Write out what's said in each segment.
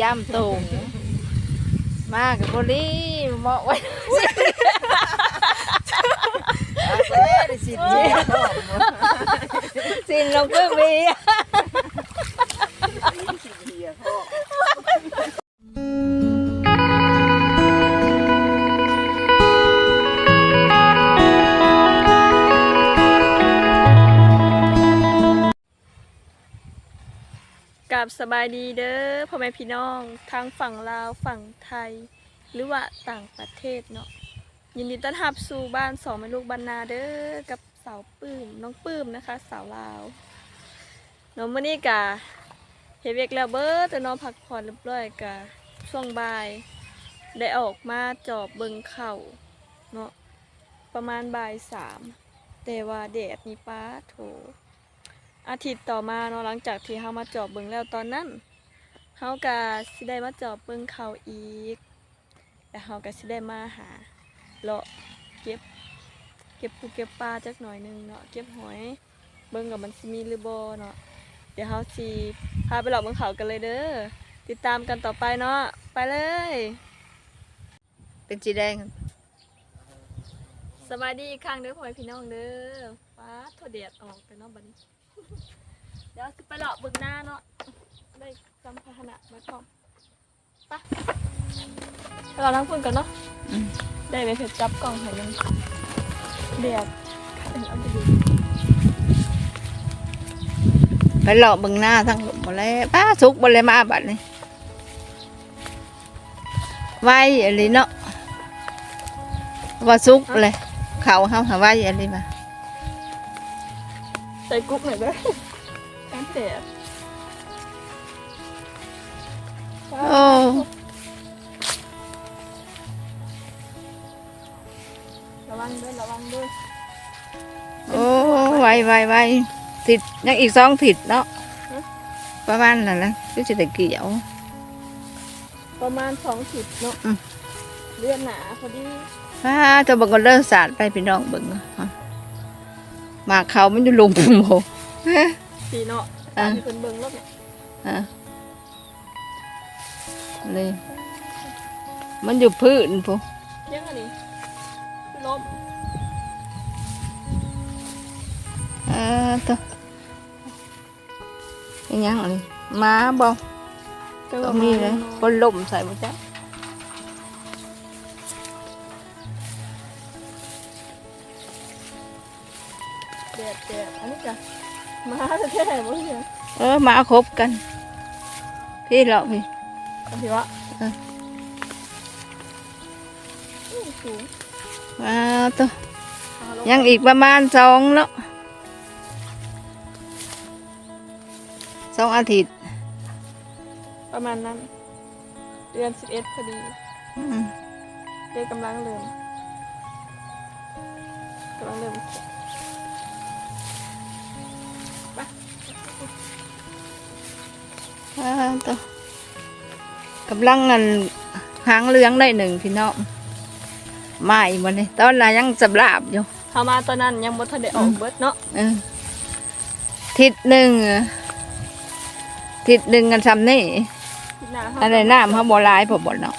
ย่ำตุงมากับคนนี้เหมาะไว้แล้วได้สิเจียพ่อสินลงเพิ่งมี กับสบายดีเด้อพ่อแม่พี่น้องทั้งฝั่งลาวฝั่งไทย หรือว่าต่างประเทศเนาะยินดีต้อนรับสู่บ้านสองแม่ลูกบรรณาเด้อกับสาวปื้มน้องปื้มนะคะ สาวลาวเน้องมื้อนี้กะเฮเวกแล้วเบิดแต่นองพักผ่อนเรียบร้อยกะช่วงบ่ายได้ออกมาจอบเบิงเข่าเนาะประมาณบ่ายสามแต่ว่าแดดนี่ป้าโถ อาทิตย์ต่อมาเนาะหลังจากที่เฮามาจอบเบิ่งแล้วตอนนั้นเฮาก็สิได้มาจอบเบิ่งเขาอีกแต่เฮาก็สิได้มาหาเลาะเก็บ เก็บปูเก็บปลาจักหน่อยหนึงเนาะเก็บหอยเบิ่งกับมันสิมีหรือบ่เนาะเดี๋ยวเฮาสิพาไปเลาะเบิ่งเขากันเลยเด้อติดตามกันต่อไปเนาะไปเลย เป็นสีแดงสวัสดีอีกครั้งเด้อพ่อแม่พี่น้องเด้อฟ้าโทษแดดออกไปเนาะบัดนี้ เดี๋ยวสิไปเลาะเบิ่งหน้าเนาะได้สัมภาระมาพร้อมไปเราทั้งคนกันเนาะอืม ได้ไปเผ็ดจับกล่องให้หนึงแดดเอาไปดูไปหลอกเบิ่งหน้าทั้งหมดเลยป้าสุกบนเลยมาบัดนี้ไว้อะไรเนาะว่าสุกเลยเขาเฮาหาไว้อะไรมา ใส่กุ๊กหน่อยเด้อกันแดดโอ้ระวังเด้อระวังเด้อโอ้ไว้ไว้ไว้ติดยังอีกสองติดเนาะ ประมาณนั้นแหละก็จะได้เกี่ยว ประมาณสองขีดเนาะอืมเลือดหนาพอดีป้าจะเบิ่งก็เลิกสาดไปพี่น้องเบิ่งฮะ มาเขามันอยู่ลุมพุ่มโหสีเนาะอะมีคนเบิ่งรอบเนี่ยอะเลยมันอยู่พื้นพูยังอันนี้คือลมอ่าตัวยังยังอะไรม้าบอจัตหรวะงนี้เลยมาคนล่มใส่หมดจ้ะ แดดแดดอันนี้จ้ะมาแท้ๆบ่เห็นเออมาคบกัน พี่เราพี่อันที่ว่าเอออู้สูงมาตัวเอาลยังอีกประมาณสองเนาะสองอาทิตย์ ประมาณนั้น เดือนสิบเอ็ดพอดีอืมเดือนกำลังเริ่มกำลังเริ่ม ตัวกำลังเงินหางเลี้ยงได้หนึ่งพี่น้องไม่มันนี่ตอนนั้นยังสำลาบอยู่เข้ามาตอนนั้นยังบ่ทันได้ออกเบิดเนาะเออทิศหนึ่งอะทิศหนึ่งกันซ้ำนี่ที่หน้าเฮาอะไรน้ำเขาบ่หลายพอบ่เนาะ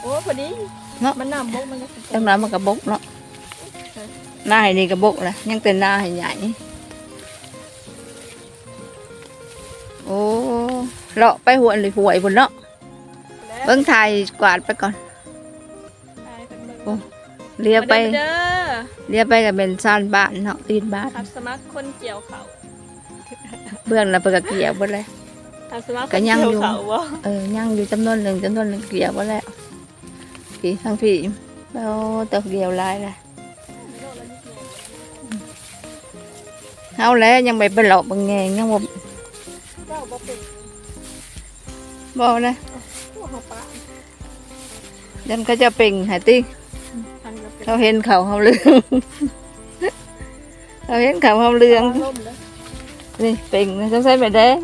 โอ้พอดีเนาะมันน้ำบกมันก็สิจังนั้นมันกระบกเนาะหน้าให้นี่กระบกแหละยังเป็นหน้าให้ใหญ่ เลาะไปหัวหรือหวยบนเนาะแล้วเบิ้งไทยกวาดไปก่อนไปกันเบิ่งโอ้เลียไปมาเด้อเลียไปกับเป็นซานบ้านเนาะตีนบ้านทับสมัครคนเกี่ยวเขาเบื้องแล้วไปกระเกี่ยวหมดเลยทับสมัครคก็นยังเกี่ยวอยู่เขาบ่เออยังอยู่จำนวนหนึ่งจำนวนหนึ่งเกี่ยวหมดแล้วพี่ทั้งพี่แล้วตะเกี่ยวหลายเลยเอาแล้วยังไปไปหลอกบังแงงยังบ่ บอกเลยผู้เฮาปะยันเขาจะเป่งหายติทันก็เป็นเขาเห็นเขาเขาเรืองเขาเห็นเขาเขาเรือง ล่มเด้อนี่เป่งนะต้องใช้ใบแดง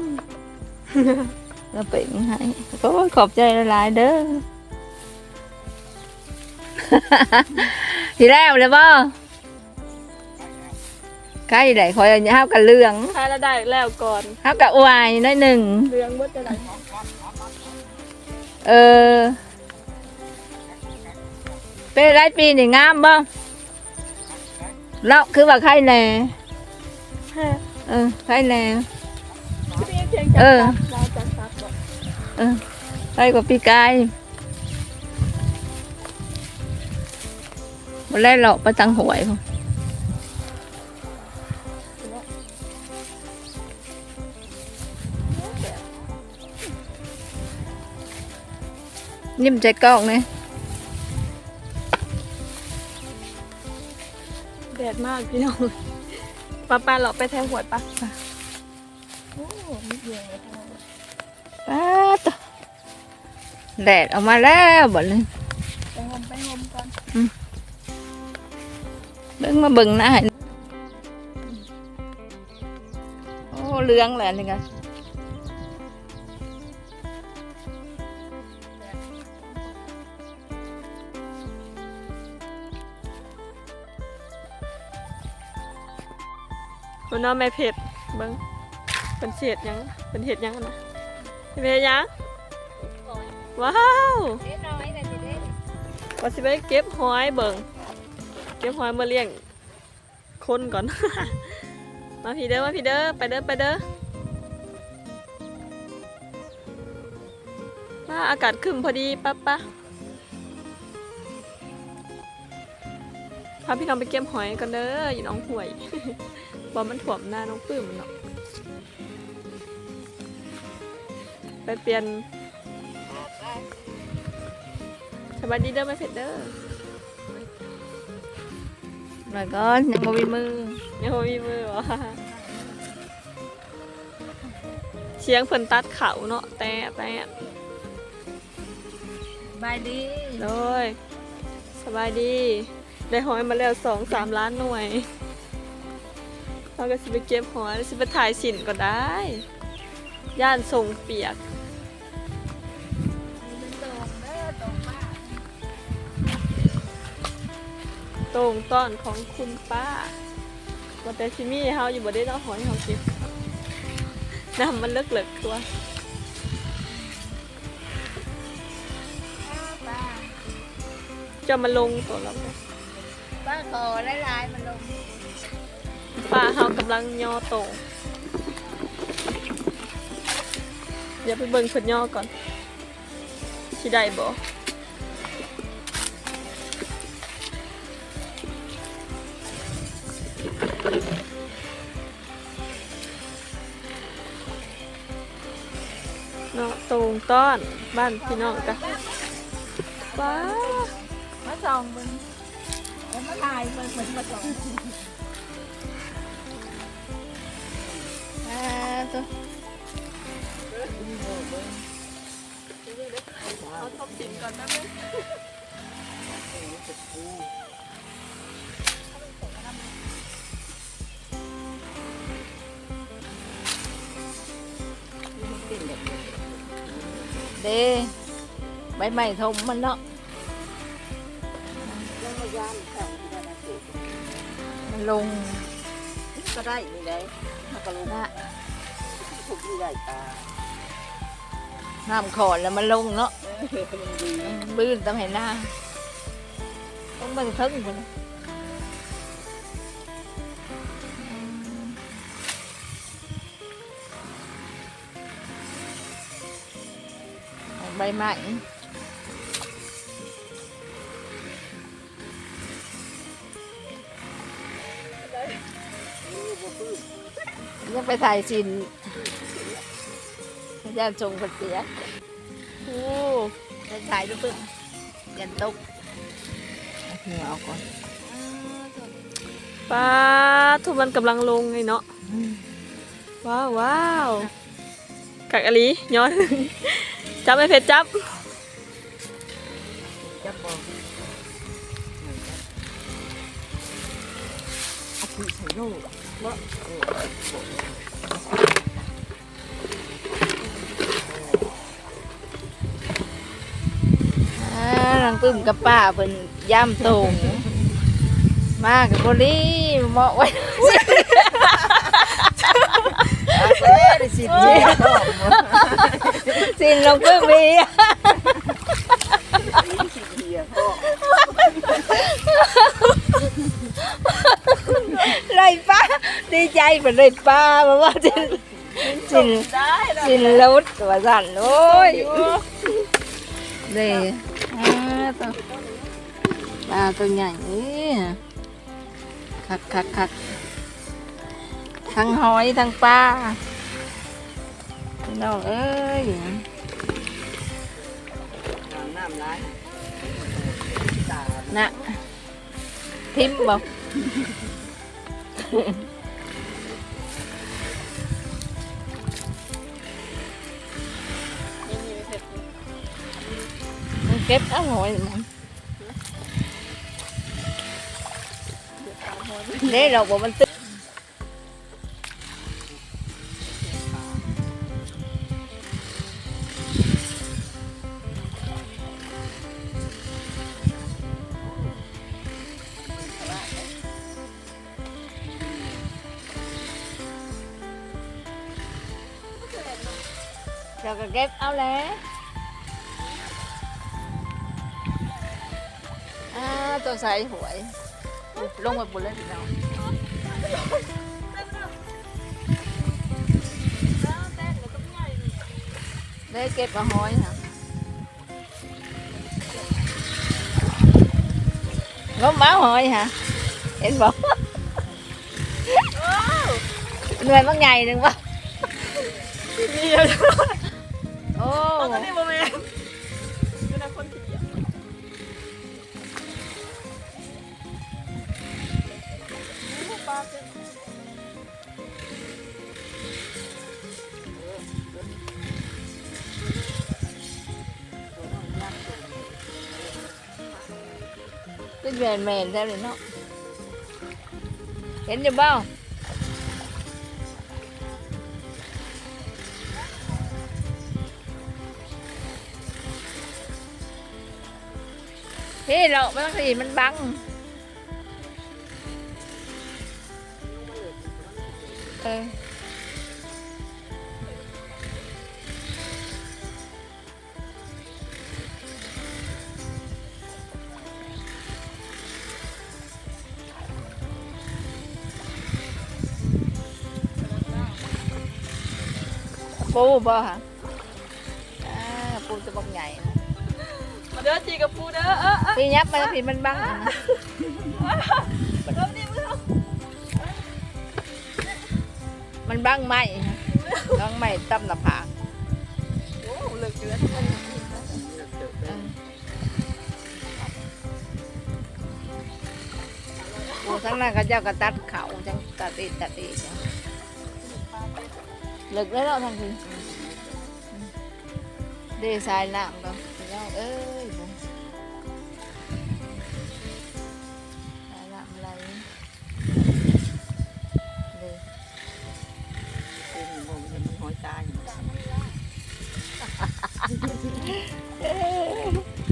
แล้วเป่งให้โอ้ยขอบใจหลายๆเด้อ ทีแล้วเลยบ่ใกล้ได้คอยเอาห้าวกันเรื่องทายแล้วได้แล้วก่อนห้าวกับอวยน้อยหนึ่ง เรื่องบ่จะได้ เออ เป็นไรปีนี่งามบ่แล้วคือว่าใครแน่ฮะเออใครแน่พี่เพียงเอจะอตัดเราจะตัดบอกเออใครกว่าปีกายวันแรกเราไปตังหวยพุ่ นนิ่มใจกล้องเนี่ยแดดมากพี่น้องป้าป้าเราไปแทงหวยปะโอ้ไม่เย็นเลยทั้งนั้นป้าดตะแดดออกมาแล้วบ่เลยไปงมไปงมก่อนเบิ่งมาเบิ่งหน้าให้โอ้เหลืองแหละนี่ไง คุณน้องแม่เผ็ดเบิ้งเป็นเศษยังเป็นเห็ดยังนะเป็นเห็ดยังว้าวว่าสิไปเก็บหอยเบิ่งเก็บหอยมาเลี้ยงคนก่อน มาพี่เด้อมาพี่เด้อไปเด้อไปเด้อมาอากาศขึ้นพอดีปั๊บปะพาพี่น้องไปเก็บหอยกันเด้ออยู่น้องห่วย บอมันถ่วมหน้าน้องปื้มมันเนาะไปเปลี่ยนสวัสดีเด้อไม่เผ็ดเด้อหน่อยก่อนยังบ่มีมือยังบ่มีมือวะเชียงเพิ่นตัดเขาเนาะแต่แต่บายดีเลยสบายดี ได้หอยมาแล้วสองสามล้านหน่วยเรา ก็สิไปเก็บหอยแล้วสิไปถ่ายสินก็ได้ ย่านส่งเปียกตรงต้อนของคุณป้าว่าแต่ชิมี่เฮาอยู่บ่ได้เอาหอยเฮาเก็บน้ำมันเลิกเลิกตัวจะมาลงตัวเราป้าขอไลายมันลง ป้าเฮากำลังย่อโตเดี๋ยวไปเบิ่งเพิ่นย่อก่อนสิได้บ่เนาะตรงต้อนบ้านพี่น้องกันว้ามาส่องมึงเอามาถ่ายมึงเหมือนมาส่อง อ่าตัวเอาทบสินก่อนนะแม่เด้ใบไม้ ทมมันเนามายามแถวที่ได้นะเจ๊มันลงก็ได้นี่ได้ถ้าก็ลงนะถูกที่ได้ตาน้ำขอนแล้วมันลงเนาะมันดีบื้นต้องเห็นหน้าต้องมันทึ่งพุ่นใบไม้ ยังไปถ่ายสินย่านจงกระเตียโอ้ไปถ่ายรูปพึ่งยันตกเหงื่อเอาก่อนป้าทุกมันกำลังลงไงเนาะว้าวว้าวกักอลีย้อน จับไอ้เพชรจับจับบอกอาทิใส่โลก ว่าอ่าลังปึ้มกับป้าเป็นย่ำตรงมากับคนนี้เหมาะไว้อาเซ่ได้สิเจ๊ก็สินลงเพิ่มมีขี้ เกียจพ่อไรป้าดีใจเป็นไรป้าเพราะว่าสินสินได้แล้วสินรถว่าสั่นโอ้ยนี่อ่าตัวปลาตัวใหญ่นี่คักคักคักทั้งหอยทั้งปลาพี่น้องเอ้ยน้ำน้ำร้ายตาน่ะทิมบอกนี่มี เผ็ดมันเก็บเอาหอยมันเด้เราบอกมันตึ๊ ก็เก็บเอาแล้วอ่าตัวใส่หวยลงไปบุญแโอ้เอาตัวนี้โมเมนต์คือนักคนที่เดียวปลาเป็นเป็นแมนแมนแท้เลยเนาะเห็นอยู่เปล่าเฮ้ยเราไม่ต้องสีมันบัง เออปูบ่ฮะอ่าปูจะบักใหญ่ มาเด้อจีกับปูเด้อเออเออพี่ยับมาแล้วพี่มันบังนะเริ่มนี่มือเอามันบังไหมนะบังไหมตั้มหน้าผากโอ้เหลือเกินเออปูทั้งนั้นเขาเจ้าก็ตัดเขาจังตัดอีกตัดอีกจังเลิกแล้วเนาะทั้งทีเดซายน้ำก็ พี่น้องเอ้ยผมสายน้ำไหลเด้เป็นมงเป็นหอยตาย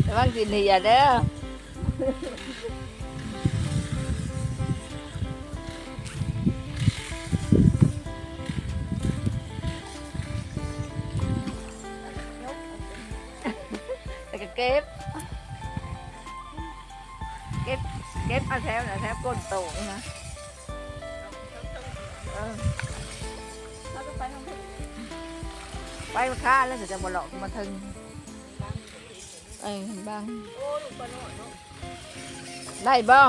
ระวังกินเหียเด้อ ไปทางเพชรไปมาฆ่าแล้วจะมาหลอกมาทึงเออบ้างโอ้ลูกปลาหน่อยเนาะได้บ่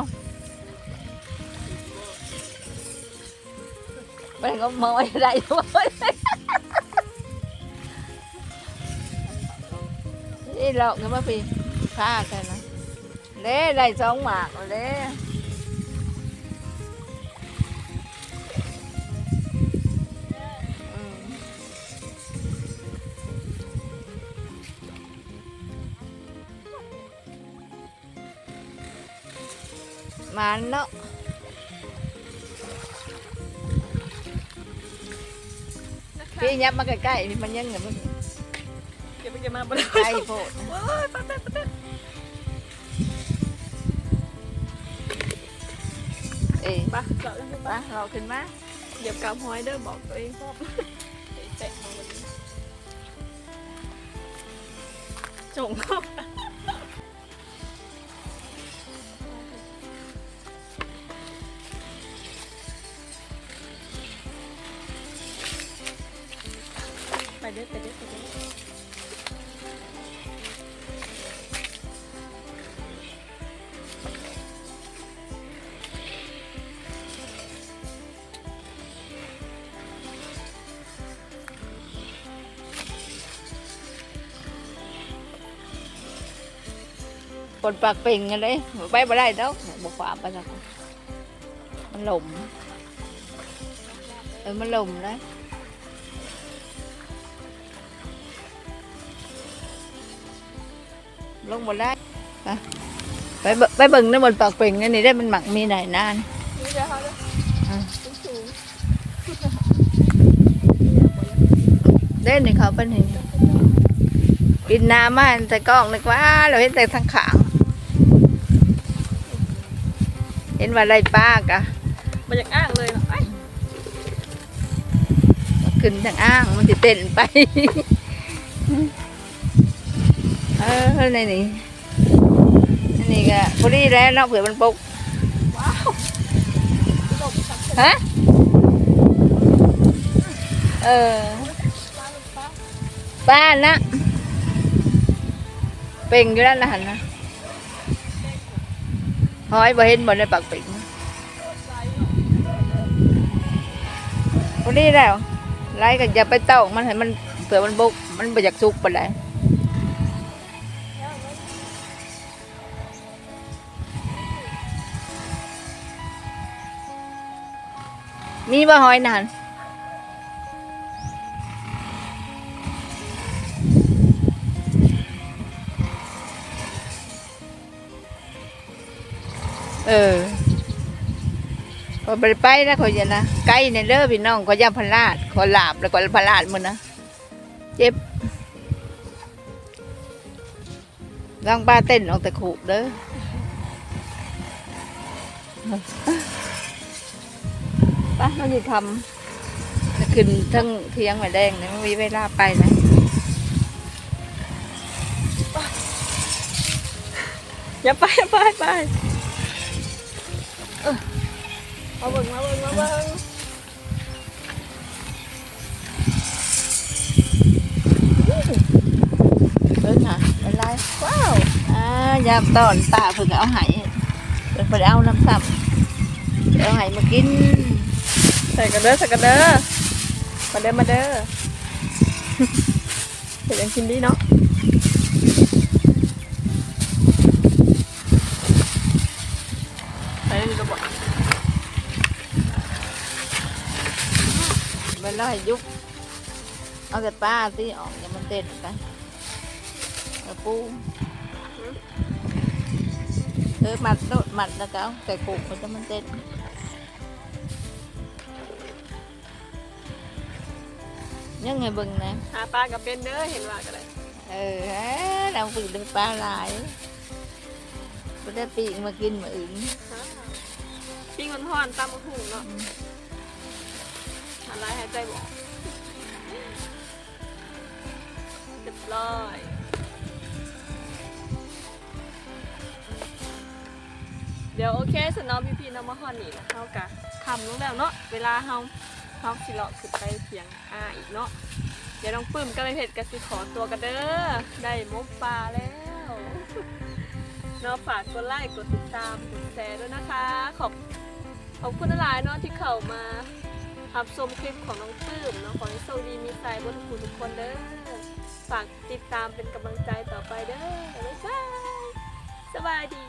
ไปก็มอยได้ด้วยนี่หลอกกันมาพี่ฆ่ากันนะเด้ได้สองหมากแล้ มันเนาะพี่ยับมาใกล้ๆพี่มันยังแบบเก็บไปเก็บมาบ่ได้ใกล้โพดโอ้ยปลาเต้นปลาเต้นเอ้ยปลาเจาะแล้วไปเราขึ้นมาเหยียบกาบหอยเด้อบอกตัวเองพ่อแตะของมันจงเข้าไป เด้อไปเด้อไปเด้อคนปากเป่งกันเลยไปบ่ได้ดอกบอกความไปสักมันหลมเออมันหลมเลย ลงบนได้ไปไปเบิ่งไปเบิ่งในบนปากเป่งนี่นี่ได้มันหมักมีไหนนานนี่เดี๋ยวเขาเลยอะสูงเด่นนี่เขาเป็นเห็นปินน้ำมาแต่กล้องนึกว่า เราเห็นแต่ทางขางเห็นว่าไรป้ากะๆมันอยากอ้างเลยเนาะไอ้ยขึ้นทางอ้างมันจะเต้นไป เออในนี่อันนี้ก็พอดีแล้วเนาะเผื่อมันปุกว้าวหลบสักเสร็จฮะเออป้าลูกป้าป้านะเป่งอยู่นั่นนะหันนะหอยบ่เห็นบ่ในปากเป่งพอดีแล้วไล่กันอย่าไปเต้ามันให้มันเผื่อมันบุกมันบ่อยากสุกปานใด มีบ่หอยนานเออพอไปไปนะขอยจะนะไก่ในเด้อพี่น้องขอย่ำพลาดขอลาบแล้วก็พลาดมันนะเจ็บร่างป้าเต้นออกแต่ขู่เด้อ ป้าเราจะทำจะขึ้นทั้งเทียงไม้แดงเนี่ยไม่มีเวลาไปนะอย่าไปอย่าไปไปเออมาเบิ่งมาเบิ่งมาเบิ่งเบิ่งค่ะเป็นไรว้าวอ่ายามตอนป้าเพิ่งเอาไห้เพิ่งไปเอาน้ำซ้ำเอาไห้มากิน ใส่กันเด้อใส่กันเด้อมาเด้อมาเด้อเดี๋ยวยังกินดีเนาะไปนี่ก็บอกไปไล่ยุกเอาแต่ป้าที่ออกอย่ามันเต้นไปเอาปูเออมัดโดดมัดแล้วก็เอาใส่กุกมันจะมันเต้น ยังไงเบิ่งนะ หาปลากับเป็นเด้อเห็นว่ากันเลยเออฮะเราฝึกดึงปลาหลายก็ได้ปีกมากินมาอึ๋งปิ้งมันทอนตำมะหุ่งเนาะอะไรหายใจบอกเรียบร้อยเดี๋ยวโอเคสนอพี่พี่ๆน้องมาฮอนนี่นะเฮากะคำลงแล้วเนาะเวลาเฮา เฮาสิเลาะขึ้นไปเพียงอาอีกเนาะเดี๋ยวน้องปื้มก็เลยเผ็ดกะสิขอตัวกันเด้อได้มกปลาแล้วเนาะฝากกดไลค์กดติดตามกดแชร์ด้วยนะคะ ขอบขอบคุณหลายเนาะที่เข้ามารับชมคลิปของน้องปื้มเนาะขอให้โชคดีมีใจบนคุณทุกคนเด้อฝากติดตามเป็นกำลังใจต่อไปเด้อบ๊ายบายสบายดี